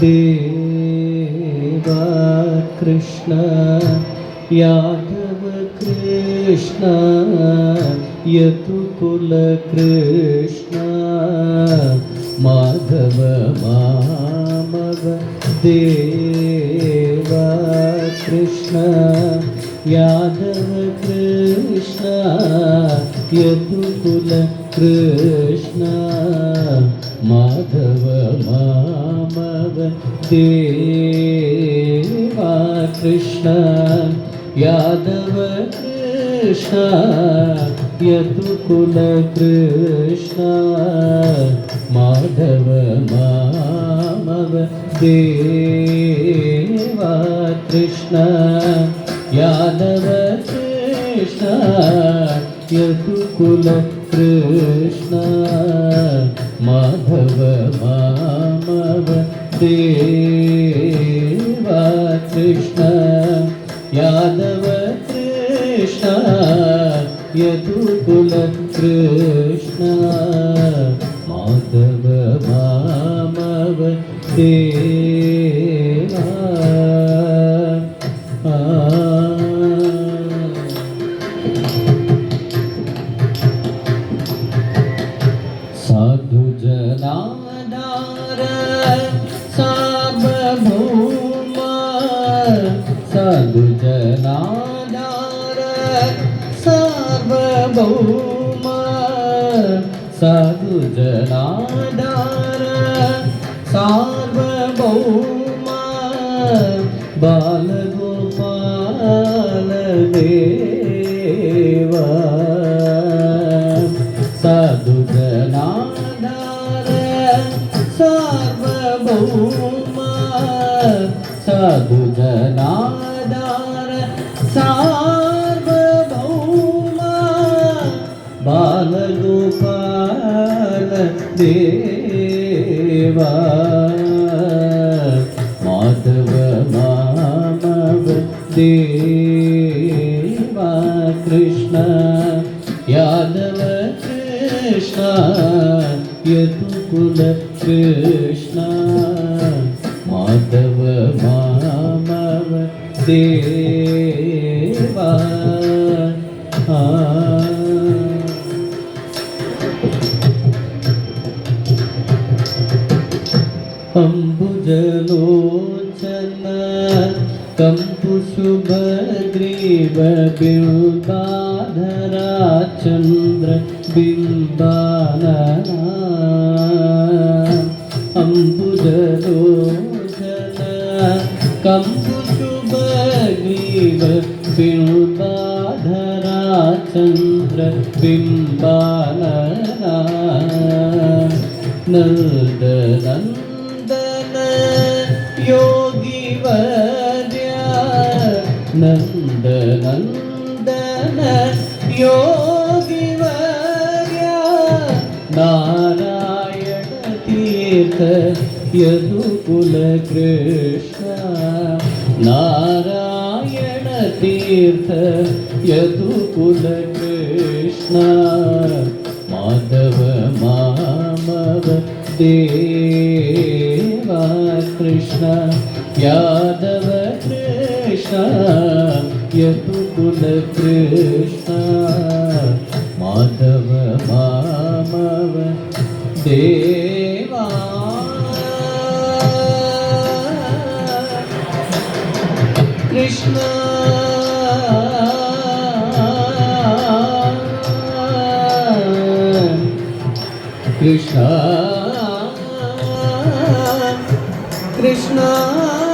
देवा कृष्ण यादव कृष्ण यतुकुलकृष्ण माधव मामव देवा कृष्ण यादव कृष्ण यदुकुल कृष्ण माधव मामव देवा कृष्ण यादव कृष्ण यदुकुल कृष्ण माधव मामव देवा कृष्ण यादव कृष्ण യദുകുല കൃഷ്ണ മാധവ മാമവ ദേവ കൃഷ്ണ യാദവ കൃഷ്ണ യദുകുല കൃഷ്ണ മാധവ മാമവ ദേവ. ആ सद्जनाधार सार्वभौम सद्जनाधार सार्वभौम बालगोपाल देवा सद्जनाधार सार्वभौम साधु जना தேவா மாதவ மாமவ தேவா கிருஷ்ண யாதவ கிருஷ்ண யதுகுல கிருஷ்ண மாதவ மாமவ தேவா ஆ അംബുജലോചന കമ്പുശുഭഗ്രീവബിംബാധരാചന്ദ്രബിംബാന അംബുജലോചന കമ്പുശുഭഗ്രീവബിംബാധരാചന്ദ്രബിംബാന നന്ദനന്ദ वर्या नन्दनन्दन योगी वर्या नारायण तीर्थ यदुकुल कृष्ण नारायण तीर्थ यदुकुल कृष्ण माधव मामव देवा कृष्ण यादव कृष्ण यदुकुल कृष्ण। माधव मामव देवा। कृष्ण। कृष्ण। कृष्ण।